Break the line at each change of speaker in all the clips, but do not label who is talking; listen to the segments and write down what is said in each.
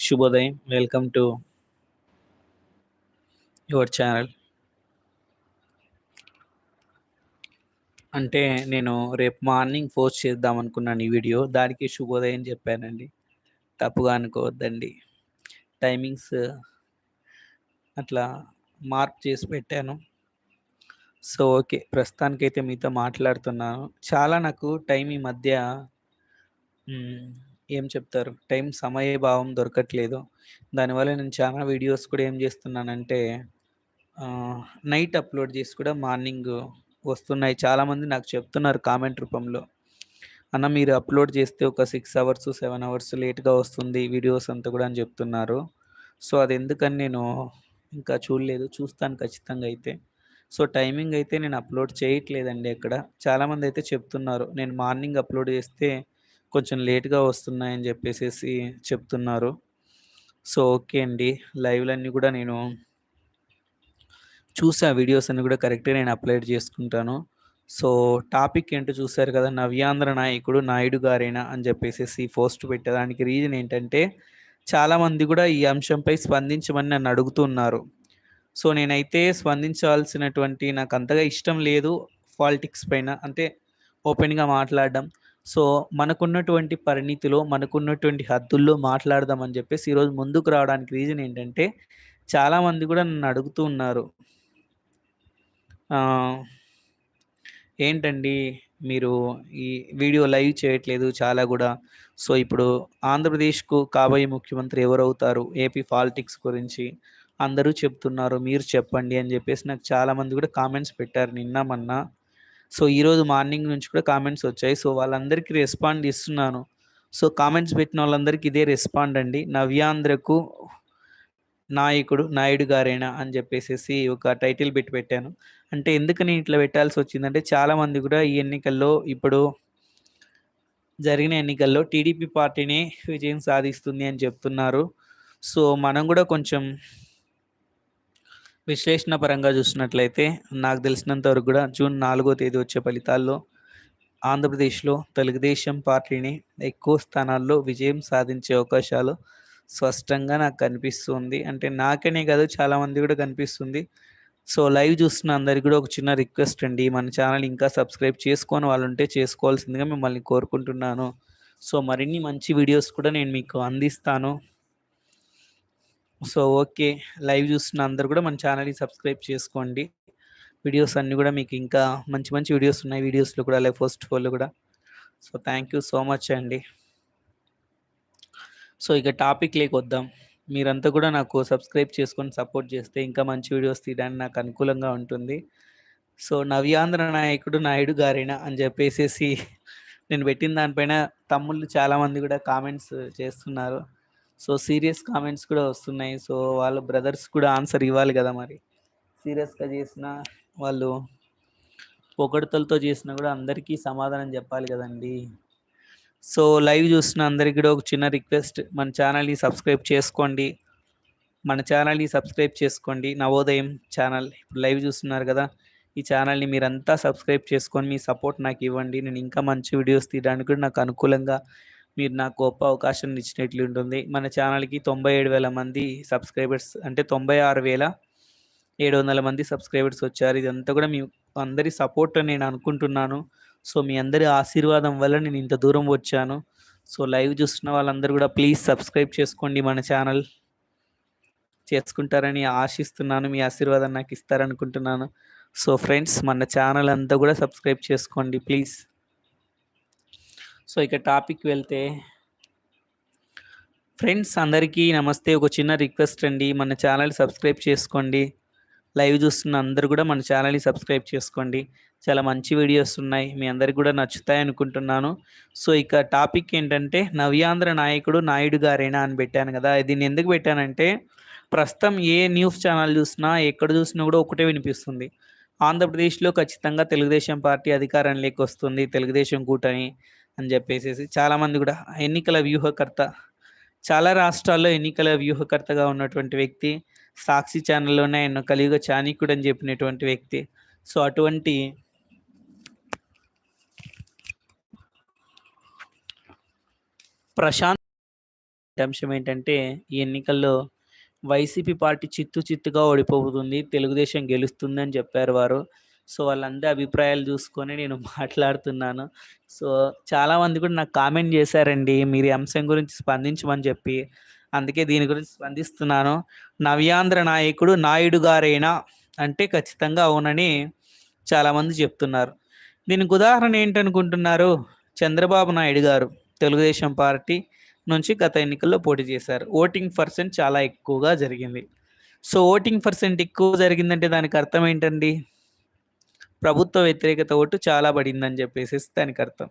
శుభోదయం. Welcome to your channel అంటే నేను రేపు మార్నింగ్ పోస్ట్ చేద్దాం అనుకున్నాను ఈ వీడియో. దానికి శుభోదయం చెప్పానండి. తప్పుగా అనుకోవద్దండి. టైమింగ్స్ అట్లా మార్పు చేసి పెట్టాను. సో ఓకే ప్రస్తుతానికైతే మీతో మాట్లాడుతున్నాను. చాలా నాకు టైం ఈ మధ్య ఏం చెప్తారు? టైం సమయ భావం దొరకట్లేదు దానివల్ల నేను చాలా వీడియోస్ కూడా ఏం చేస్తున్నానంటే నైట్ అప్లోడ్ చేసి కూడా మార్నింగ్ వస్తున్నాయి. చాలామంది నాకు చెప్తున్నారు కామెంట్ రూపంలో. అన్న మీరు అప్లోడ్ చేస్తే ఒక సిక్స్ అవర్స్ సెవెన్ అవర్స్ లేట్గా వస్తుంది వీడియోస్ అంతా కూడా అని చెప్తున్నారు. సో అది ఎందుకని నేను ఇంకా చూడలేదు. చూస్తాను ఖచ్చితంగా అయితే. సో టైమింగ్ అయితే నేను అప్లోడ్ చేయట్లేదండి ఇక్కడ చాలామంది అయితే చెప్తున్నారు నేను మార్నింగ్ అప్లోడ్ చేస్తే కొంచెం లేట్గా వస్తున్నాయని చెప్పేసి చెప్తున్నారు. సో ఓకే అండి. లైవ్లన్నీ కూడా నేను చూసా వీడియోస్ అన్నీ కూడా కరెక్ట్గా నేను అప్లోడ్ చేసుకుంటాను. సో టాపిక్ ఏంటో చూశారు కదా నవ్యాంధ్ర నాయకుడు నాయుడు గారేనా అని చెప్పేసి పోస్ట్ పెట్టడానికి రీజన్ ఏంటంటే చాలామంది కూడా ఈ అంశంపై స్పందించమని నన్ను అడుగుతున్నారు. సో నేనైతే స్పందించాల్సినటువంటి నాకు అంతగా ఇష్టం లేదు పాలిటిక్స్ పైన. అంటే ఓపెన్గా మాట్లాడడం. సో మనకున్నటువంటి పరిణితిలో మనకున్నటువంటి హద్దుల్లో మాట్లాడదామని చెప్పేసి ఈరోజు ముందుకు రావడానికి రీజన్ ఏంటంటే చాలామంది కూడా నన్ను అడుగుతూ ఉన్నారు. ఏంటండి మీరు ఈ వీడియో లైవ్ చేయట్లేదు చాలా కూడా. సో ఇప్పుడు ఆంధ్రప్రదేశ్కు కాబోయే ముఖ్యమంత్రి ఎవరవుతారు? ఏపీ పాలిటిక్స్ గురించి అందరూ చెప్తున్నారు మీరు చెప్పండి అని చెప్పేసి నాకు చాలామంది కూడా కామెంట్స్ పెట్టారు నిన్న మొన్న. సో ఈరోజు మార్నింగ్ నుంచి కూడా కామెంట్స్ వచ్చాయి. సో వాళ్ళందరికీ రెస్పాండ్ ఇస్తున్నాను. సో కామెంట్స్ పెట్టిన వాళ్ళందరికీ ఇదే రెస్పాండ్ అండి. నవ్యాంధ్రకు నాయకుడు నాయుడు గారేనా అని చెప్పేసి ఒక టైటిల్ పెట్టి పెట్టాను. అంటే ఎందుకని ఇట్లా పెట్టాల్సి వచ్చిందంటే చాలామంది కూడా ఈ ఎన్నికల్లో ఇప్పుడు జరిగిన ఎన్నికల్లో టీడీపీ పార్టీనే విజయం సాధిస్తుంది అని చెప్తున్నారు. సో మనం కూడా కొంచెం విశ్లేషణ పరంగా చూసినట్లయితే నాకు తెలిసినంత వరకు కూడా జూన్ నాలుగో తేదీ వచ్చే ఫలితాల్లో ఆంధ్రప్రదేశ్లో తెలుగుదేశం పార్టీని ఎక్కువ స్థానాల్లో విజయం సాధించే అవకాశాలు స్పష్టంగా నాకు కనిపిస్తుంది. అంటే నాకనే కాదు చాలామంది కూడా కనిపిస్తుంది. సో లైవ్ చూస్తున్న అందరికి కూడా ఒక చిన్న రిక్వెస్ట్ అండి. మన ఛానల్ ఇంకా సబ్స్క్రైబ్ చేసుకొని వాళ్ళు ఉంటే చేసుకోవాల్సిందిగా మిమ్మల్ని కోరుకుంటున్నాను. సో మరిన్ని మంచి వీడియోస్ కూడా నేను మీకు అందిస్తాను. So okay. లైవ్ చూస్తున్న అందరు కూడా మన ఛానల్ని సబ్స్క్రైబ్ చేసుకోండి. వీడియోస్ అన్నీ కూడా మీకు ఇంకా మంచి మంచి వీడియోస్ ఉన్నాయి. వీడియోస్లో కూడా అలాగే ఫస్ట్ ఫోన్లో కూడా. So thank you so much అండి. సో ఇక టాపిక్ వద్దాం. మీరంతా కూడా నాకు సబ్స్క్రైబ్ చేసుకొని సపోర్ట్ చేస్తే ఇంకా మంచి వీడియోస్ తీయడానికి నాకు అనుకూలంగా ఉంటుంది. సో నవ్యాంధ్ర నాయకుడు నాయుడు గారేనా అని చెప్పేసేసి నేను పెట్టిన దానిపైన తమ్ముళ్ళు చాలామంది కూడా కామెంట్స్ చేస్తున్నారు. సో సీరియస్ కామెంట్స్ కూడా వస్తున్నాయి. సో వాళ్ళ బ్రదర్స్ కూడా ఆన్సర్ ఇవ్వాలి కదా మరి. సీరియస్గా చేసిన వాళ్ళు పొగడతలతో చేసినా కూడా అందరికీ సమాధానం చెప్పాలి కదండి. సో లైవ్ చూసిన అందరికీ కూడా ఒక చిన్న రిక్వెస్ట్ మన ఛానల్ని సబ్స్క్రైబ్ చేసుకోండి. మన ఛానల్ని సబ్స్క్రైబ్ చేసుకోండి. నవోదయం ఛానల్. ఇప్పుడు లైవ్ చూస్తున్నారు కదా. ఈ ఛానల్ని మీరంతా సబ్స్క్రైబ్ చేసుకొని మీ సపోర్ట్ నాకు ఇవ్వండి. నేను ఇంకా మంచి వీడియోస్ తీయడానికి కూడా నాకు అనుకూలంగా మీరు నాకు గొప్ప అవకాశం ఇచ్చినట్లు ఉంటుంది మన ఛానల్కి తొంభై ఏడు వేల మంది సబ్స్క్రైబర్స్ అంటే తొంభై ఆరు వేల ఏడు వందల మంది సబ్స్క్రైబర్స్ వచ్చారు. ఇదంతా కూడా మీ అందరి సపోర్ట్ అని నేను అనుకుంటున్నాను. సో మీ అందరి ఆశీర్వాదం వల్ల నేను ఇంత దూరం వచ్చాను. సో లైవ్ చూస్తున్న వాళ్ళందరూ కూడా ప్లీజ్ సబ్స్క్రైబ్ చేసుకోండి మన ఛానల్. చేసుకుంటారని ఆశిస్తున్నాను. మీ ఆశీర్వాదం నాకు ఇస్తారనుకుంటున్నాను. సో ఫ్రెండ్స్ మన ఛానల్ అంతా కూడా సబ్స్క్రైబ్ చేసుకోండి ప్లీజ్. సో ఇక టాపిక్ వెళ్తే ఫ్రెండ్స్ అందరికీ నమస్తే. ఒక చిన్న రిక్వెస్ట్ అండి. మన ఛానల్ సబ్స్క్రైబ్ చేసుకోండి. లైవ్ చూస్తున్న అందరు కూడా మన ఛానల్ని సబ్స్క్రైబ్ చేసుకోండి. చాలా మంచి వీడియోస్ ఉన్నాయి. మీ అందరికి కూడా నచ్చుతాయి అనుకుంటున్నాను. సో ఇక టాపిక్ ఏంటంటే నవ్యాంధ్ర నాయకుడు నాయుడు గారేనా అని పెట్టాను కదా. దీన్ని ఎందుకు పెట్టానంటే ప్రస్తుతం ఏ న్యూస్ ఛానల్ చూసినా ఎక్కడ చూసినా కూడా ఒకటే వినిపిస్తుంది. ఆంధ్రప్రదేశ్లో ఖచ్చితంగా తెలుగుదేశం పార్టీ అధికారంలోకి వస్తుంది. తెలుగుదేశం కూటమి. అని చెప్పేసి చాలామంది కూడా ఎన్నికల వ్యూహకర్త చాలా రాష్ట్రాల్లో ఎన్నికల వ్యూహకర్తగా ఉన్నటువంటి వ్యక్తి సాక్షి ఛానల్లోనే ఆయన కలియుగ చాణిక్యుడు అని చెప్పినటువంటి వ్యక్తి సో అటువంటి ప్రశాంత్ అంశం ఏంటంటే, ఈ ఎన్నికల్లో వైసీపీ పార్టీ చిత్తు చిత్తుగా ఓడిపోతుంది. తెలుగుదేశం గెలుస్తుందని చెప్పారు వారు. సో, వాళ్ళందరి అభిప్రాయాలు చూసుకొని నేను మాట్లాడుతున్నాను. సో, చాలామంది కూడా నాకు కామెంట్ చేశారండి. మీరు ఈ అంశం గురించి స్పందించమని చెప్పి. అందుకే దీని గురించి స్పందిస్తున్నాను. నవ్యాంధ్ర నాయకుడు నాయుడు గారేనా? అంటే ఖచ్చితంగా అవునని చాలామంది చెప్తున్నారు. దీనికి ఉదాహరణ ఏంటనుకుంటున్నారు? చంద్రబాబు నాయుడు గారు తెలుగుదేశం పార్టీ నుంచి గత ఎన్నికల్లో పోటీ చేశారు. ఓటింగ్ పర్సెంట్ చాలా ఎక్కువగా జరిగింది. సో, ఓటింగ్ పర్సెంట్ ఎక్కువ జరిగిందంటే దానికి అర్థం ఏంటండి? ప్రభుత్వ వ్యతిరేకత ఓటు చాలా పడిందని చెప్పేసేసి దానికి అర్థం.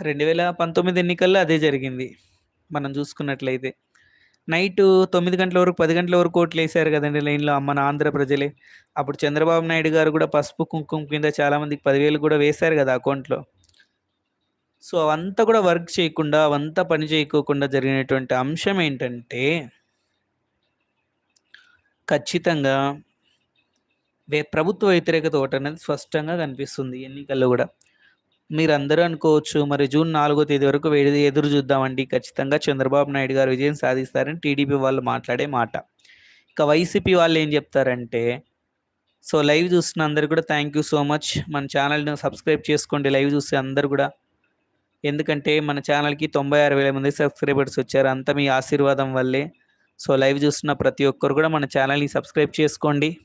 2019 ఎన్నికల్లో అదే జరిగింది. మనం చూసుకున్నట్లయితే. నైట్ తొమ్మిది గంటల వరకు, పది గంటల వరకు ఓట్లేసారు కదండి లైన్‌లో మన ఆంధ్ర ప్రజలే. అప్పుడు చంద్రబాబు నాయుడు గారు కూడా పసుపు, కుంకుమ కింద చాలామందికి పదివేలు కూడా వేశారు కదా అకౌంట్‌లో. సో, అవంతా కూడా వర్క్ చేయకుండా, అవంతా పని చేయకోకుండా జరిగినటువంటి అంశం ఏంటంటే ఖచ్చితంగా వే ప్రభుత్వ వ్యతిరేకత అనేది స్పష్టంగా కనిపిస్తుంది ఎన్నికల్లో కూడా మీరందరూ అనుకోవచ్చు మరి జూన్ నాలుగో తేదీ వరకు ఎదురు చూద్దామండి. ఖచ్చితంగా చంద్రబాబు నాయుడు గారు విజయం సాధిస్తారని టీడీపీ వాళ్ళు మాట్లాడే మాట. ఇక వైసీపీ వాళ్ళు ఏం చెప్తారంటే, సో, లైవ్ చూస్తున్న అందరు కూడా థ్యాంక్ యూ సో మచ్. మన ఛానల్ని సబ్స్క్రైబ్ చేసుకోండి లైవ్ చూసే అందరు కూడా ఎందుకంటే మన చానల్కి తొంభై ఆరు వేల మంది సబ్స్క్రైబర్స్ వచ్చారు. అంతా మీ ఆశీర్వాదం వల్లే. సో, లైవ్ చూస్తున్న ప్రతి ఒక్కరు కూడా మన ఛానల్ని సబ్స్క్రైబ్ చేసుకోండి.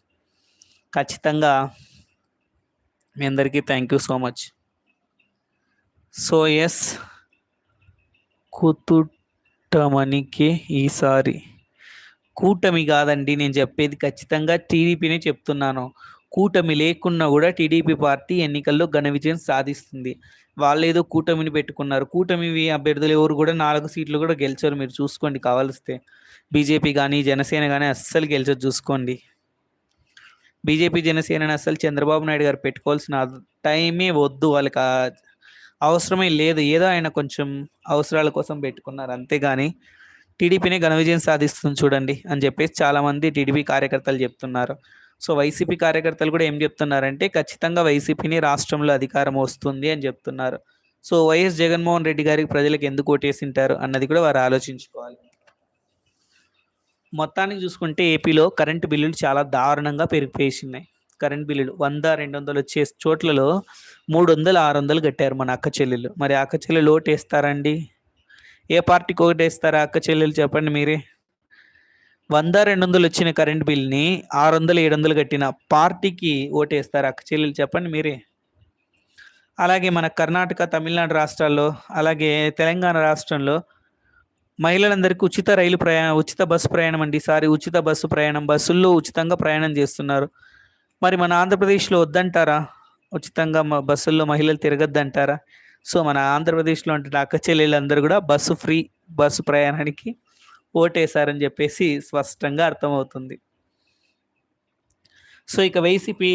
ఖచ్చితంగా మీ అందరికీ thank you so much. So, yes కుతుటమనికి ఈసారి కూటమి కాదండి నేను చెప్పేది ఖచ్చితంగా టీడీపీనే చెప్తున్నాను. కూటమి లేకున్నా కూడా టీడీపీ పార్టీ ఎన్నికల్లో ఘన విజయం సాధిస్తుంది. వాళ్ళేదో కూటమిని పెట్టుకున్నారు. కూటమి అభ్యర్థులు ఎవరు కూడా నాలుగు సీట్లు కూడా గెలిచారు మీరు చూసుకోండి కావాలిస్తే. బీజేపీ కానీ జనసేన కానీ అస్సలు గెలిచారు చూసుకోండి. బీజేపీ, జనసేనని అసలు చంద్రబాబు నాయుడు గారు పెట్టుకోవాల్సిన టైమే వద్దు. వాళ్ళకి అవసరమే లేదు. ఏదో ఆయన కొంచెం అవసరాల కోసం పెట్టుకున్నారు అంతేగాని టీడీపీని ఘన విజయం సాధిస్తుంది చూడండి అని చెప్పేసి చాలామంది టీడీపీ కార్యకర్తలు చెప్తున్నారు. సో, వైసీపీ కార్యకర్తలు కూడా ఏం చెప్తున్నారంటే ఖచ్చితంగా వైసీపీని రాష్ట్రంలో అధికారం వస్తుంది అని చెప్తున్నారు. సో, వైఎస్ జగన్మోహన్ రెడ్డి గారికి ప్రజలకు ఎందుకు ఓటేసింటారు అన్నది కూడా వారు ఆలోచించుకోవాలి. మొత్తానికి చూసుకుంటే ఏపీలో కరెంట్ బిల్లులు చాలా దారుణంగా పెరిగిపోయేసినాయి. కరెంట్ బిల్లులు 100, 200 వచ్చే చోట్లలో 300, 600 కట్టారు మన అక్క చెల్లెలు మరి అక్క చెల్లెలు వేస్తారండి ఏ పార్టీకి ఓటేస్తారు అక్క చెల్లెలు చెప్పండి మీరే? 100, 200 వచ్చిన కరెంట్ బిల్‌ని 600, 700 కట్టిన పార్టీకి ఓటేస్తారా అక్క చెల్లెలు చెప్పండి మీరే? అలాగే మన కర్ణాటక, తమిళనాడు రాష్ట్రాల్లో అలాగే తెలంగాణ రాష్ట్రంలో మహిళలందరికీ ఉచిత రైలు ప్రయాణం ఉచిత బస్సు ప్రయాణం అండి. ఈసారి ఉచిత బస్సు ప్రయాణం బస్సుల్లో ఉచితంగా ప్రయాణం చేస్తున్నారు. మరి మన ఆంధ్రప్రదేశ్‌లో వద్దంటారా? ఉచితంగా బస్సుల్లో మహిళలు తిరగద్దంటారా సో, మన ఆంధ్రప్రదేశ్‌లో అంటే అక్క చెల్లెళ్ళందరూ కూడా బస్సు ఫ్రీ బస్సు ప్రయాణానికి ఓటేసారని చెప్పేసి స్పష్టంగా అర్థమవుతుంది. సో, ఇక వైసీపీ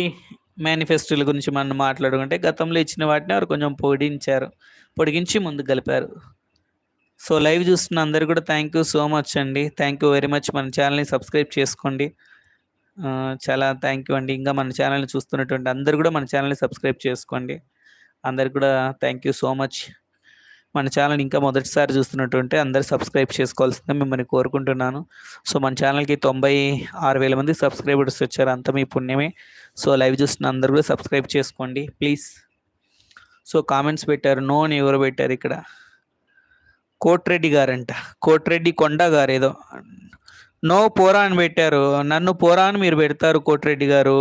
మేనిఫెస్టోల గురించి మనం మాట్లాడుకుంటే గతంలో ఇచ్చిన వాటిని వారు కొంచెం పొడిగించారు. పొడిగించి ముందు గలిపారు సో, లైవ్ చూస్తున్న అందరు కూడా థ్యాంక్ యూ సో మచ్ అండి. Thank you very much. మన ఛానల్ని సబ్స్క్రైబ్ చేసుకోండి. చాలా థ్యాంక్ యూ అండి. ఇంకా మన ఛానల్ని చూస్తున్నటువంటి అందరు కూడా మన ఛానల్ని సబ్స్క్రైబ్ చేసుకోండి. అందరు కూడా థ్యాంక్ యూ సో మచ్. మన ఛానల్ ఇంకా మొదటిసారి చూస్తున్నటువంటి అందరూ సబ్స్క్రైబ్ చేసుకోవాల్సిందే మిమ్మల్ని కోరుకుంటున్నాను. సో, మన ఛానల్కి తొంభై ఆరు వేల మంది సబ్స్క్రైబర్స్ వచ్చారు. అంత మీ పుణ్యమే. సో, లైవ్ చూస్తున్న అందరు కూడా సబ్స్క్రైబ్ చేసుకోండి ప్లీజ్. సో, కామెంట్స్ పెట్టారు. నో అని పెట్టారు ఇక్కడ. కోట్రెడ్డి గారంట. కోట్రెడ్డి కొండ గారేదో. నో పోరా అని పెట్టారు. నన్ను పోరా అని మీరు పెడతారు కోటిరెడ్డి గారు.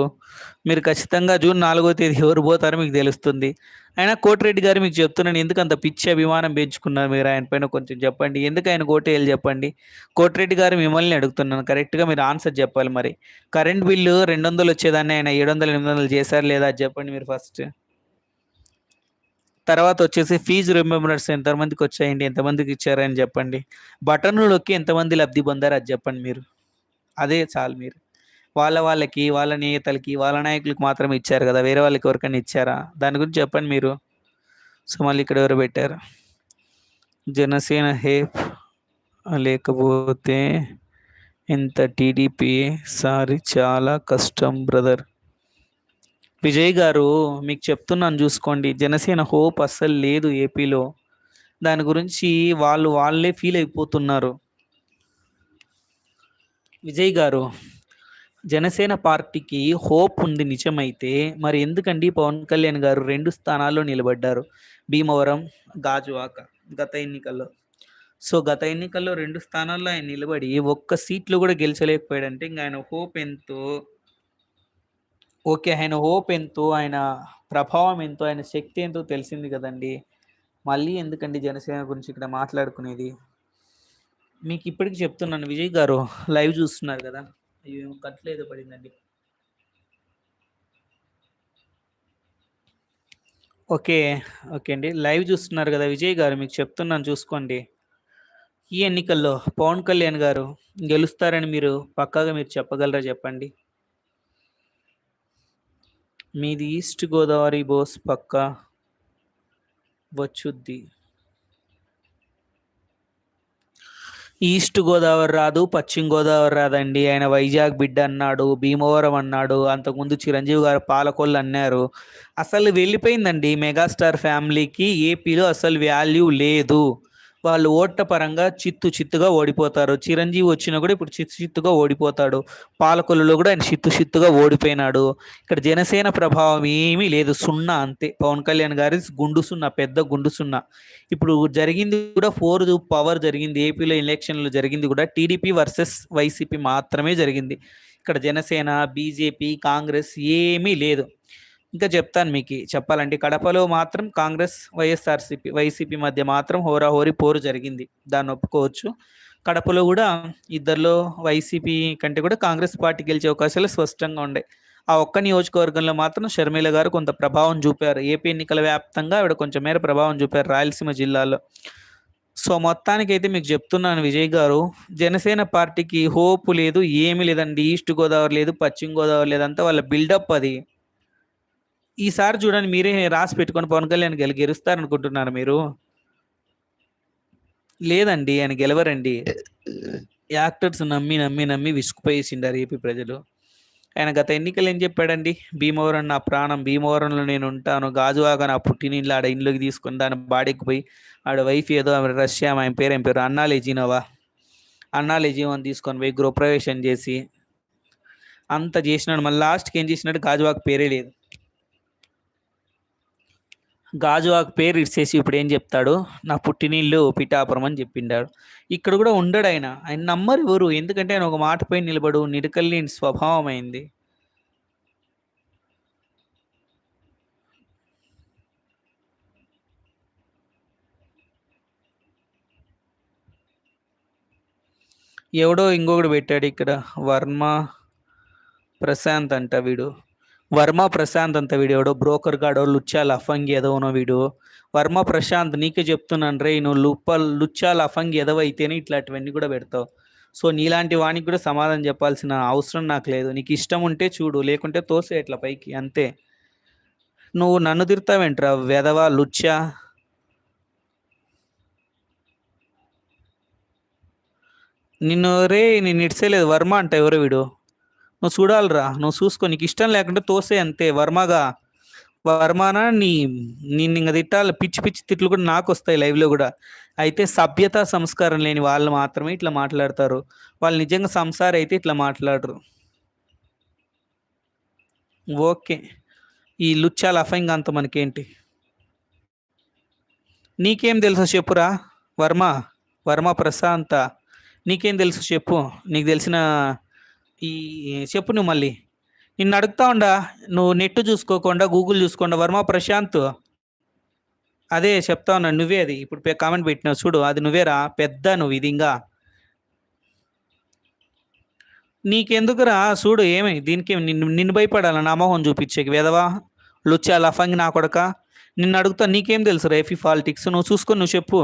మీరు ఖచ్చితంగా జూన్ నాలుగో తేదీ ఎవరు పోతారో మీకు తెలుస్తుంది. అయినా కోటిరెడ్డి గారు మీకు చెప్తున్నాను ఎందుకు అంత పిచ్చి అభిమానం పెంచుకున్నారు మీరు ఆయన పైన కొంచెం చెప్పండి. ఎందుకు ఆయన కోటేయాలి చెప్పండి? కోటిరెడ్డి గారు మిమ్మల్ని అడుగుతున్నాను. కరెక్ట్‌గా మీరు ఆన్సర్ చెప్పాలి మరి. కరెంట్ బిల్లు 200 వచ్చేదాన్ని ఆయన ఏడు వందల ఎనిమిది వందలు చేశారు లేదా అది చెప్పండి మీరు ఫస్ట్. తర్వాత వచ్చేసి ఫీజు రీయింబర్స్‌మెంట్స్ ఎంతమందికి వచ్చాయండి? ఎంతమందికి ఇచ్చారని చెప్పండి. బటన్లు నొక్కి ఎంతమంది లబ్ధి పొందారు అది చెప్పండి మీరు. అదే చాలు మీరు. వాళ్ళ వాళ్ళకి, వాళ్ళ నేతలకి, వాళ్ళ నాయకులకు మాత్రమే ఇచ్చారు కదా! వేరే వాళ్ళకి ఎవరికైనా ఇచ్చారా? దాని గురించి చెప్పండి మీరు. సో, మళ్ళీ ఇక్కడ ఎవరో పెట్టారు. జనసేన హేప్ లేకపోతే ఇంత టీడీపీ సారీ చాలా కష్టం బ్రదర్. విజయ్ గారు మీకు చెప్తున్నాను చూసుకోండి. జనసేన హోప్ అస్సలు లేదు ఏపీలో. దాని గురించి వాళ్ళు వాళ్ళే ఫీల్ అయిపోతున్నారు విజయ్ గారు జనసేన పార్టీకి హోప్ ఉంది నిజమైతే మరి ఎందుకండి పవన్ కళ్యాణ్ గారు రెండు స్థానాల్లో నిలబడ్డారు భీమవరం గాజువాక గత ఎన్నికల్లో సో గత ఎన్నికల్లో రెండు స్థానాల్లో ఆయన నిలబడి ఒక్క సీట్లు కూడా గెలిచలేకపోయాడంటే ఇంకా ఆయన హోప్ ఎంతో ఓకే ఆయన హోప్ ఎంతో ఆయన ప్రభావం ఎంతో ఆయన శక్తి ఎంతో తెలిసింది కదండి. మళ్ళీ ఎందుకండి జనసేన గురించి ఇక్కడ మాట్లాడుకునేది? మీకు ఇప్పటికి చెప్తున్నాను విజయ్ గారు లైవ్ చూస్తున్నారు కదా. అయ్యో కట్లేదు పడిందండి. ఓకే ఓకే అండి. లైవ్ చూస్తున్నారు కదా విజయ్ గారు మీకు చెప్తున్నాను చూసుకోండి. ఈ ఎన్నికల్లో పవన్ కళ్యాణ్ గారు గెలుస్తారని మీరు పక్కాగా మీరు చెప్పగలరా చెప్పండి? మీది ఈస్ట్ గోదావరి బోస్ పక్క వచ్చుద్ది. ఈస్ట్ గోదావరి రాదు పశ్చిమ గోదావరి రాదండి. ఆయన వైజాగ్ బిడ్డ అన్నాడు భీమవరం అన్నాడు అంతకుముందు చిరంజీవి గారు పాలకొల్లు అన్నారు. అసలు వెళ్ళిపోయిందండి మెగాస్టార్ ఫ్యామిలీకి ఏపీలో అసలు వాల్యూ లేదు. వాళ్ళు ఓట్ల పరంగా చిత్తు చిత్తుగా ఓడిపోతారు. చిరంజీవి వచ్చినా కూడా ఇప్పుడు చిత్తు చిత్తుగా ఓడిపోతాడు. పాలకొల్లులో కూడా ఆయన చిత్తు చిత్తుగా ఓడిపోయినాడు. ఇక్కడ జనసేన ప్రభావం ఏమీ లేదు. సున్నా అంతే. పవన్ కళ్యాణ్ గారి గుండు సున్నా పెద్ద గుండు సున్నా. ఇప్పుడు జరిగింది కూడా ఫోర్ పవర్ జరిగింది. ఏపీలో ఎలక్షన్లు జరిగింది కూడా టీడీపీ వర్సెస్ వైసీపీ మాత్రమే జరిగింది. ఇక్కడ జనసేన బీజేపీ కాంగ్రెస్ ఏమీ లేదు. ఇంకా చెప్తాను మీకు చెప్పాలంటే కడపలో మాత్రం కాంగ్రెస్ వైఎస్ఆర్సీపీ వైసీపీ మధ్య మాత్రం హోరాహోరీ పోరు జరిగింది. దాన్ని ఒప్పుకోవచ్చు. కడపలో కూడా ఇద్దరిలో వైసీపీ కంటే కూడా కాంగ్రెస్ పార్టీ గెలిచే అవకాశాలు స్పష్టంగా ఉండే. ఆ ఒక్క నియోజకవర్గంలో మాత్రం షర్మిల గారు కొంత ప్రభావం చూపారు. ఏపీ ఎన్నికల వ్యాప్తంగా ఆవిడ కొంచెం మేర ప్రభావం చూపారు రాయలసీమ జిల్లాలో. సో మొత్తానికైతే మీకు చెప్తున్నాను విజయ్ గారు జనసేన పార్టీకి హోప్ లేదు ఏమీ లేదండి. ఈస్ట్ గోదావరి లేదు పశ్చిమ గోదావరి లేదంతా వాళ్ళ బిల్డప్ అది. ఈసారి చూడండి మీరే రాసి పెట్టుకొని పవన్ కళ్యాణ్ గెలి గెలుస్తారనుకుంటున్నారు మీరు? లేదండి ఆయన గెలవరండి. యాక్టర్స్ నమ్మి నమ్మి నమ్మి విసుకుపోయేసిండారు ఏపీ ప్రజలు. ఆయన గత ఎన్నికలు ఏం చెప్పాడండి? భీమవరం నా ప్రాణం భీమవరంలో నేను ఉంటాను. గాజువాక నా పుట్టినిల్లు ఆడ ఇంట్లోకి తీసుకుని దాని బాడీకి పోయి ఆడ వైఫ్ ఏదో ఆమె రష్యా ఆయన పేరు ఏం పేరు? అన్నా లెజినోవా? అన్నా తీసుకొని పోయి గృహప్రవేశం చేసి అంత చేసినాడు. మళ్ళీ లాస్ట్కి ఏం చేసినాడు? గాజువాక పేరే లేదు. గాజు ఆకు పేరు ఇచ్చేసి ఇప్పుడు ఏం చెప్తాడు? నా పుట్టినీళ్ళు పిఠాపురం అని చెప్పిండాడు. ఇక్కడ కూడా ఉండడు ఆయన. ఆయన నమ్మరు ఎవరు? ఎందుకంటే ఆయన ఒక మాటపై నిలబడు నిడకల్లి స్వభావం అయింది. ఎవడో ఇంకొకడు పెట్టాడు ఇక్కడ వర్మ ప్రశాంత్ అంట వీడు. వర్మ ప్రశాంత్ అంత వీడు బ్రోకర్ గాడో లుచ్చా లఫంగి ఎదవనో వీడు వర్మ ప్రశాంత్ నీకే చెప్తున్నాను రే నువ్వు లుప్ప లుచ్చా లఫంగి ఎదవైతేనే ఇట్లాంటివన్నీ కూడా పెడతావు సో నీలాంటి వానికి కూడా సమాధానం చెప్పాల్సిన అవసరం నాకు లేదు నీకు ఇష్టం ఉంటే చూడు లేకుంటే తోసే ఇట్లా పైకి అంతే నువ్వు నన్ను తిడతావేంట్రా వెదవ లుచ్చా నిన్ను రే నేను ఇడిసేలేదు వర్మ అంట ఎవరో వీడు నువ్వు చూడాలిరా. నువ్వు చూసుకో. నీకు ఇష్టం లేకుంటే తోసే అంతే. వర్మగా వర్మాన నీ నిన్ను ఇంకా తిట్టాలి. పిచ్చి పిచ్చి తిట్లు కూడా నాకు వస్తాయి లైవ్లో కూడా. అయితే సభ్యత సంస్కారం లేని వాళ్ళు మాత్రమే ఇట్లా మాట్లాడతారు. వాళ్ళు నిజంగా సంసార అయితే ఇట్లా మాట్లాడరు. ఓకే. ఈ లుచ్చాల అఫైంగ్ అంత మనకేంటి? నీకేం తెలుసు చెప్పురా? వర్మ వర్మ ప్రశాంత. నీకేం తెలుసు చెప్పు? నీకు తెలిసిన ఈ చెప్పు నువ్వు మళ్ళీ. నిన్ను అడుగుతా ఉండా నువ్వు నెట్ చూసుకోకుండా గూగుల్ చూసుకోకుండా వర్మ ప్రశాంత్. అదే చెప్తా ఉన్నా నువ్వే అది. ఇప్పుడు కామెంట్ పెట్టినావు చూడు అది నువ్వేరా? పెద్ద నువ్వు ఇది ఇంకా. నీకెందుకురా? చూడు ఏమి? దీనికి నిన్ను నిన్ను భయపడాల? నా మొహం చూపించేకి వేదవా లుచ్చా లఫంగి నా కొడక? నిన్ను అడుగుతా నీకేం తెలుసు రేఫీ పాలిటిక్స్? నువ్వు చూసుకొని నువ్వు చెప్పు.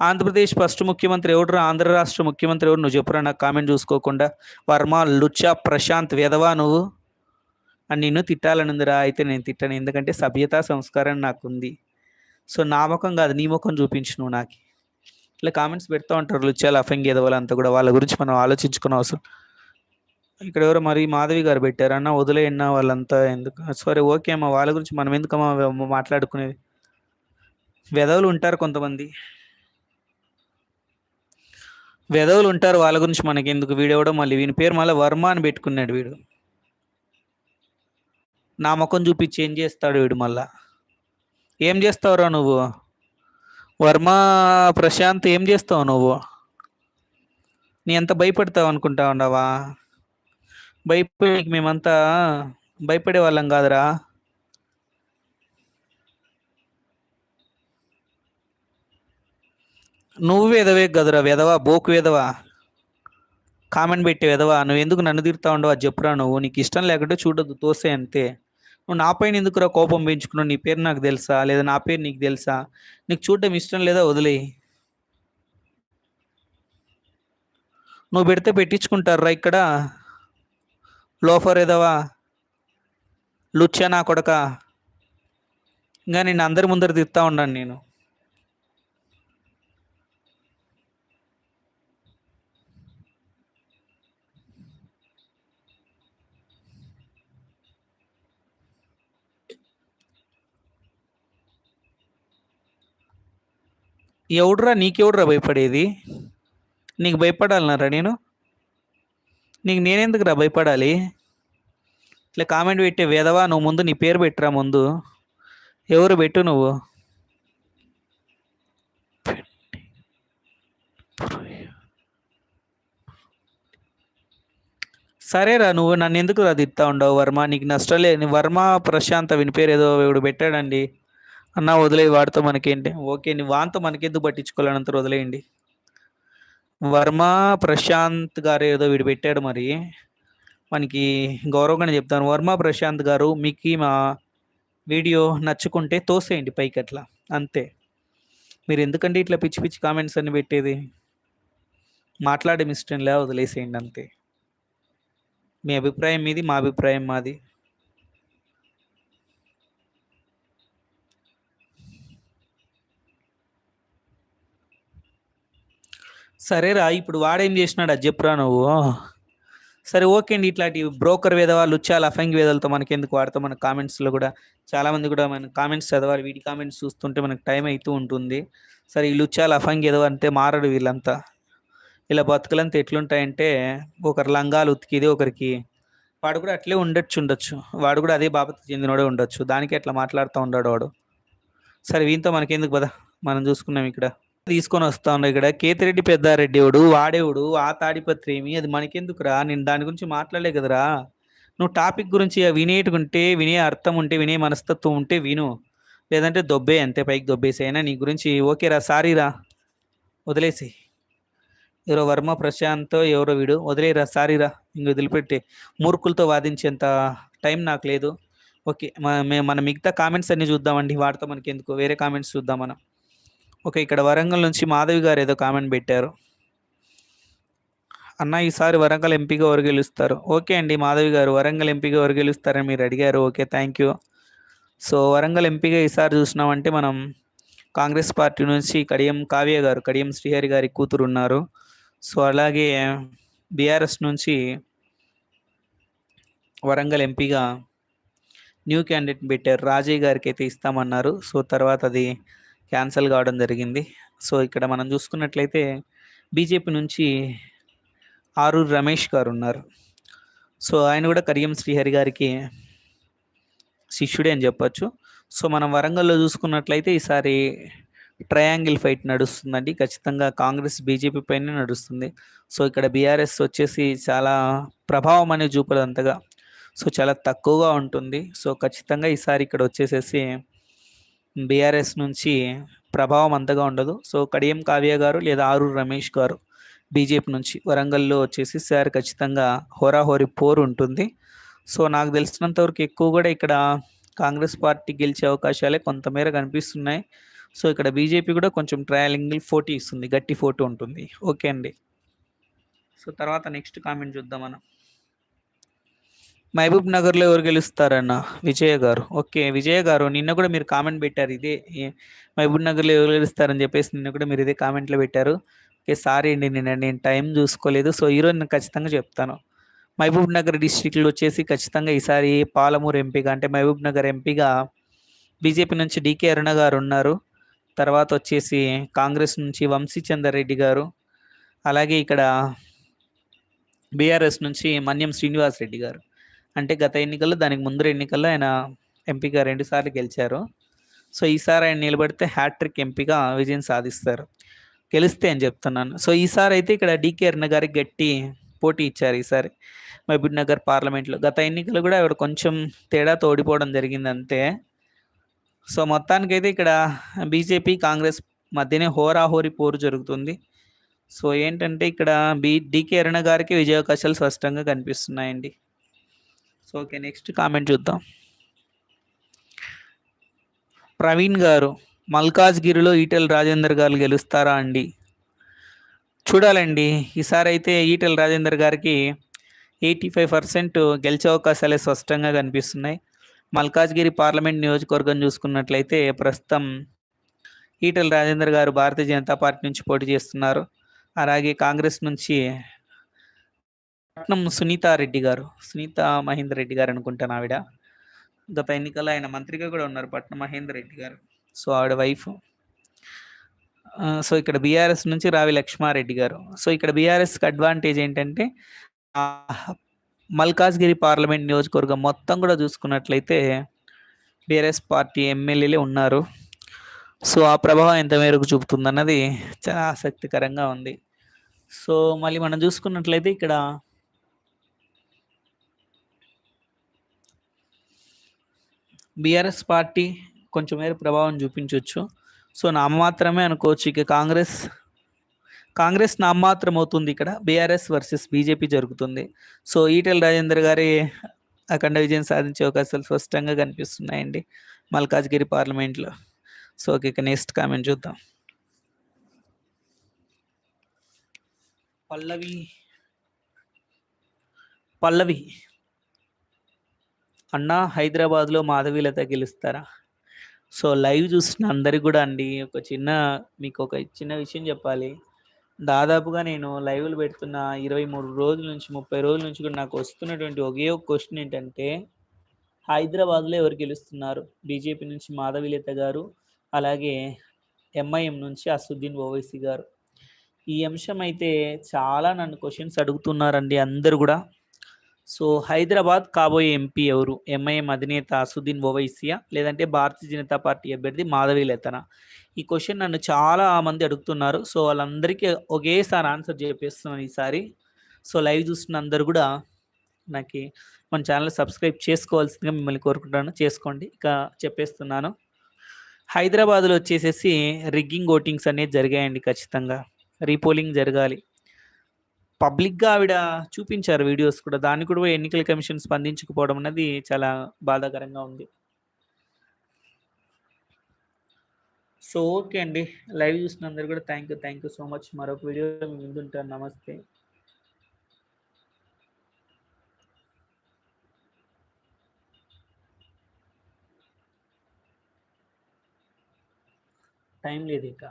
ఆంధ్రప్రదేశ్ ఫస్ట్ ముఖ్యమంత్రి ఎవడు ఆంధ్ర రాష్ట్ర ముఖ్యమంత్రి ఎవడు నువ్వు చెప్పురా నాకు కామెంట్ చూసుకోకుండా. వర్మ లుచ్చా ప్రశాంత్ వేదవా నువ్వు? అని నిన్ను తిట్టాలనుందిరా. అయితే నేను తిట్టాను. ఎందుకంటే సభ్యతా సంస్కారం నాకు ఉంది సో నా ముఖం కాదు నీ ముఖం చూపించు నువ్వు నాకు. ఇట్లా కామెంట్స్ పెడతా ఉంటారు లుచ్చాలు అఫంగి ఎదవాలంతా కూడా. వాళ్ళ గురించి మనం ఆలోచించుకున్న అవసరం. ఇక్కడ ఎవరో మరి మాధవి గారు పెట్టారు. అన్న వదిలేయన్న వాళ్ళంతా ఎందుకు? సరే ఓకే అమ్మా. వాళ్ళ గురించి మనం ఎందుకమ్మా మాట్లాడుకునేది? వెదవులు ఉంటారు కొంతమంది. వెధవులు ఉంటారు వాళ్ళ గురించి మనకి ఎందుకు వీడు ఎవడో మళ్ళీ వీని పేరు మళ్ళీ వర్మ అని పెట్టుకున్నాడు వీడు. నా ముఖం చూపించి ఏం చేస్తాడు వీడు మళ్ళా? ఏం చేస్తావురా నువ్వు? వర్మ ప్రశాంత్ ఏం చేస్తావు నువ్వు? నీ ఎంత భయపడతావు అనుకుంటా ఉండవా భయపడి మేమంతా భయపడే వాళ్ళం కాదురా. నువ్వు వెదవే గదురా వెదవా? బోకు వెదవా? కామెంట్ పెట్టి వెదవా? నువ్వు ఎందుకు నన్ను తీరుతా ఉండవు? అది చెప్పురా నువ్వు. నీకు ఇష్టం లేకుంటే చూడద్దు తోసే అంతే. నువ్వు నా పైన ఎందుకురా కోపం పెంచుకున్నావు? నీ పేరు నాకు తెలుసా? లేదా నా పేరు నీకు తెలుసా? నీకు చూడడం ఇష్టం లేదా? వదిలేయి. నువ్వు పెడితే పెట్టించుకుంటారా ఇక్కడ. లోఫర్ ఏదవా లుచ్చా నా కొడక? ఇంకా నేను అందరి ముందర తిరుగుతూ ఉన్నాను నేను. ఎవడురా నీకెవడురా భయపడేది? నీకు భయపడాలన్నారా నేను? నీకు నేనెందుకురా భయపడాలి? ఇట్లా కామెంట్ పెట్టే వేదవా నువ్వు ముందు నీ పేరు పెట్టరా ముందు? ఎవరు పెట్టు నువ్వు? సరేరా నువ్వు నన్ను ఎందుకు రా తిత్తా ఉండవు వర్మ? నీకు నష్టం లేదు. వర్మ ప్రశాంత విని పేరు ఏదో ఇప్పుడు పెట్టాడండి. అన్న వదిలే వాడితో మనకేంటి? ఓకే నీ వాంతో మనకెందుకు పట్టించుకోలేనంత వదిలేయండి. వర్మ ప్రశాంత్ గారు ఏదో వీడు పెట్టాడు మరి. మనకి గౌరవంగానే చెప్తాను. వర్మ ప్రశాంత్ గారు మీకు మా వీడియో నచ్చుకుంటే తోసేయండి పైకి అట్లా అంతే. మీరు ఎందుకంటే ఇట్లా పిచ్చి పిచ్చి కామెంట్స్ అన్ని పెట్టేది? మాట్లాడే మిస్టేన్లే వదిలేసేయండి అంతే. మీ అభిప్రాయం మీది మా అభిప్రాయం మాది. సరేరా ఇప్పుడు వాడేం చేసినాడు అది చెప్పురా నువ్వు? సరే ఓకే అండి ఇట్లాంటి బ్రోకర్ వేదవాళ్ళు చాలా అఫంగి వేదాలతో మనకి ఎందుకు వాడతాం? మన కామెంట్స్లో కూడా చాలామంది కూడా మన కామెంట్స్ చదవాలి వీటి కామెంట్స్ చూస్తుంటే మనకు టైం అవుతూ ఉంటుంది. సరే ఈ లుచ్చాలు అఫంగి ఏదో అంటే మారడు వీళ్ళంతా. ఇలా బతుకులంతా ఎట్లుంటాయంటే ఒకరు లంగాలు ఉతికిది ఒకరికి వాడు కూడా అట్లే ఉండొచ్చు ఉండొచ్చు. వాడు కూడా అదే బాబత్ చెందినోడే ఉండొచ్చు. దానికి అట్లా మాట్లాడుతూ ఉన్నాడు వాడు. సరే వీంతో మనకెందుకు పద? మనం చూసుకున్నాం ఇక్కడ. తీసుకొని వస్తాను ఇక్కడ. కేతిరెడ్డి పెద్దారెడ్డి వాడు వాడేవుడు ఆ తాడిపత్రి ఏమి అది మనకెందుకురా? నేను దాని గురించి మాట్లాడలే కదరా. నువ్వు టాపిక్ గురించి వినేటుకుంటే వినే అర్థం ఉంటే వినే మనస్తత్వం ఉంటే విను. లేదంటే దొబ్బే అంతే పైకి దొబ్బేసేనా అయినా నీ గురించి ఓకేరా సారీరా. వదిలేసి ఎవరో వర్మ ప్రశాంత్ ఎవరో వీడు. వదిలేరా సారీరా. ఇంక వదిలిపెట్టి. మూర్ఖులతో వాదించేంత టైం నాకు లేదు. ఓకే మన మిగతా కామెంట్స్ అన్ని చూద్దామండి. వాటితో మనకి ఎందుకు వేరే కామెంట్స్ చూద్దాం మనం. ఓకే ఇక్కడ వరంగల్ నుంచి మాధవి గారు ఏదో కామెంట్ పెట్టారు. అన్న ఈసారి వరంగల్ ఎంపీగా ఎవరు గెలుస్తారు? ఓకే అండి మాధవి గారు వరంగల్ ఎంపీగా ఎవరు గెలుస్తారని మీరు అడిగారు. Okay thank you so Warangal ఎంపీగా ఈసారి చూసినామంటే మనం కాంగ్రెస్ పార్టీ నుంచి కడియం కావ్య గారు కడియం శ్రీహరి గారి కూతురు ఉన్నారు. సో అలాగే బీఆర్ఎస్ నుంచి వరంగల్ ఎంపీగా న్యూ క్యాండిడేట్ పెట్టారు. రాజయ్య గారికి అయితే ఇస్తామన్నారు. సో తర్వాత అది క్యాన్సిల్ కావడం జరిగింది. సో ఇక్కడ మనం చూసుకున్నట్లయితే బీజేపీ నుంచి ఆరూరు రమేష్ గారు ఉన్నారు సో ఆయన కూడా కరియం శ్రీహరి గారికి శిష్యుడే అని చెప్పొచ్చు. సో మనం వరంగల్లో చూసుకున్నట్లయితే ఈసారి ట్రయాంగిల్ ఫైట్ నడుస్తుందండి. ఖచ్చితంగా కాంగ్రెస్ బీజేపీ పైనే నడుస్తుంది. సో ఇక్కడ బీఆర్ఎస్ వచ్చేసి చాలా ప్రభావం అనేది చూపదు అంతగా సో చాలా తక్కువగా ఉంటుంది. సో ఖచ్చితంగా ఈసారి ఇక్కడ వచ్చేసేసి బీఆర్ఎస్ నుంచి ప్రభావం అంతగా ఉండదు. సో కడియం కావ్య గారు లేదా ఆరు రమేష్ గారు బీజేపీ నుంచి వరంగల్లో వచ్చేసి సార్ ఖచ్చితంగా హోరాహోరి పోరు ఉంటుంది. సో నాకు తెలిసినంత వరకు ఎక్కువ కూడా ఇక్కడ కాంగ్రెస్ పార్టీ గెలిచే అవకాశాలే కొంతమేర కనిపిస్తున్నాయి. సో ఇక్కడ బీజేపీ కూడా కొంచెం ట్రయలింగిల్ ఫోటో ఇస్తుంది. గట్టి ఫోటో ఉంటుంది. ఓకే అండి. సో తర్వాత నెక్స్ట్ కామెంట్ చూద్దాం మనం. మహబూబ్ నగర్లో ఎవరు గెలుస్తారన్న? విజయ గారు. ఓకే విజయ గారు నిన్న కూడా మీరు కామెంట్ పెట్టారు ఇదే. మహబూబ్ నగర్లో ఎవరు గెలుస్తారని చెప్పేసి నిన్న కూడా మీరు ఇదే కామెంట్లో పెట్టారు. ఓకే సారీ అండి నిన్న నేను టైం చూసుకోలేదు. సో ఈరోజు నేను ఖచ్చితంగా చెప్తాను. మహబూబ్ నగర్ డిస్టిక్లో వచ్చేసి ఖచ్చితంగా ఈసారి పాలమూరు ఎంపీగా అంటే మహబూబ్ నగర్ ఎంపీగా బీజేపీ నుంచి డికే అరుణ గారు ఉన్నారు. తర్వాత వచ్చేసి కాంగ్రెస్ నుంచి వంశీచందర్ రెడ్డి గారు. అలాగే ఇక్కడ బీఆర్ఎస్ నుంచి మన్యం శ్రీనివాస్ రెడ్డి గారు. అంటే గత ఎన్నికల్లో దానికి ముందర ఎన్నికల్లో ఆయన ఎంపీగా రెండుసార్లు గెలిచారు. సో ఈసారి ఆయన నిలబడితే హ్యాట్రిక్ ఎంపీగా విజయం సాధిస్తారు. గెలిస్తే అని చెప్తున్నాను. సో ఈసారి అయితే ఇక్కడ డీకే అరుణ గారికి గట్టి పోటీ ఇచ్చారు ఈసారి. మహబూబ్ నగర్ పార్లమెంట్లో. గత ఎన్నికలు కూడా ఇక్కడ కొంచెం తేడా తోడిపోవడం జరిగింది అంతే. సో మొత్తానికైతే ఇక్కడ బీజేపీ కాంగ్రెస్ మధ్యనే హోరాహోరీ పోరు జరుగుతుంది. సో ఏంటంటే ఇక్కడ బీ డికే అరుణ గారికి విజయావకాశాలు స్పష్టంగా కనిపిస్తున్నాయండి. సో ఓకే నెక్స్ట్ కామెంట్ చూద్దాం. ప్రవీణ్ గారు మల్కాజ్గిరిలో ఈటెల్ రాజేందర్ గారు గెలుస్తారా అండి? చూడాలండి. ఈసారి అయితే ఈటెల్ రాజేందర్ గారికి ఎయిటీ ఫైవ్ పర్సెంట్ గెలిచే అవకాశాలే స్పష్టంగా కనిపిస్తున్నాయి. మల్కాజ్గిరి పార్లమెంట్ నియోజకవర్గం చూసుకున్నట్లయితే ప్రస్తుతం ఈటెల్ రాజేందర్ గారు భారతీయ జనతా పార్టీ నుంచి పోటీ చేస్తున్నారు. అలాగే కాంగ్రెస్ నుంచి పట్నం సునీతారెడ్డి గారు సునీత మహేందర్ రెడ్డి గారు అనుకుంటాను ఆవిడ. గత ఎన్నికల్లో ఆయన మంత్రిగా కూడా ఉన్నారు పట్నం మహేందర్ రెడ్డి గారు. సో ఆవిడ వైఫ్. సో ఇక్కడ బీఆర్ఎస్ నుంచి రావి లక్ష్మారెడ్డి గారు. సో ఇక్కడ బీఆర్ఎస్కి అడ్వాంటేజ్ ఏంటంటే మల్కాజ్గిరి పార్లమెంట్ నియోజకవర్గం మొత్తం కూడా చూసుకున్నట్లయితే బీఆర్ఎస్ పార్టీ ఎమ్మెల్యేలే ఉన్నారు. సో ఆ ప్రభావం ఎంత మేరకు చూపుతుందన్నది చాలా ఆసక్తికరంగా ఉంది. సో మళ్ళీ మనం చూసుకున్నట్లయితే ఇక్కడ బీఆర్ఎస్ పార్టీ కొంచెం మేర ప్రభావం చూపించవచ్చు సో నామమాత్రమే అనుకోవచ్చు. ఇక కాంగ్రెస్ కాంగ్రెస్ నామమాత్రం అవుతుంది ఇక్కడ. బీఆర్ఎస్ వర్సెస్ బీజేపీ జరుగుతుంది. సో ఈటెల్ రాజేందర్ గారి అఖండ విజయం సాధించే అవకాశాలు స్పష్టంగా కనిపిస్తున్నాయండి మల్కాజ్గిరి పార్లమెంట్లో. సో ఓకే ఇక నెక్స్ట్ కామెంట్ చూద్దాం. పల్లవి పల్లవి అన్నా హైదరాబాద్లో మాధవీలత గెలుస్తారా? సో లైవ్ చూసిన అందరికి కూడా అండి ఒక చిన్న మీకు ఒక చిన్న విషయం చెప్పాలి. దాదాపుగా నేను లైవ్లు పెడుతున్న ఇరవై మూడు రోజుల నుంచి ముప్పై రోజుల నుంచి కూడా నాకు వస్తున్నటువంటి ఒకే ఒక క్వశ్చన్ ఏంటంటే హైదరాబాద్లో ఎవరు గెలుస్తున్నారు? బీజేపీ నుంచి మాధవీలత గారు అలాగే ఎంఐఎం నుంచి అసుద్దీన్ ఓవైసీ గారు. ఈ అంశం అయితే చాలా నన్ను క్వశ్చన్స్ అడుగుతున్నారండి అందరు కూడా. సో హైదరాబాద్ కాబోయే ఎంపీ ఎవరు? ఎంఐఎం అధినేత అసుద్దీన్ ఓవైసియా? లేదంటే భారతీయ జనతా పార్టీ అభ్యర్థి మాధవి లేతన? ఈ క్వశ్చన్ నన్ను చాలా మంది అడుగుతున్నారు. సో వాళ్ళందరికీ ఒకేసారి ఆన్సర్ చేపిస్తున్నాను ఈసారి. సో లైవ్ చూస్తున్న అందరు కూడా నాకు మన ఛానల్ సబ్స్క్రైబ్ చేసుకోవాల్సిందిగా మిమ్మల్ని కోరుకుంటాను చేసుకోండి. ఇక చెప్పేస్తున్నాను. హైదరాబాద్లో వచ్చేసేసి రిగ్గింగ్ ఓటింగ్స్ అనేది జరిగాయండి ఖచ్చితంగా. రీపోలింగ్ జరగాలి. పబ్లిక్గా ఆవిడ చూపించారు వీడియోస్ కూడా. దాన్ని కూడా ఎన్నికల కమిషన్ స్పందించకపోవడం అనేది చాలా బాధాకరంగా ఉంది. సో ఓకే అండి. లైవ్ చూసిన అందరు కూడా thank you thank you so much. మరొక వీడియో మీ ముందుంటాను నమస్తే. టైం లేదు ఇక.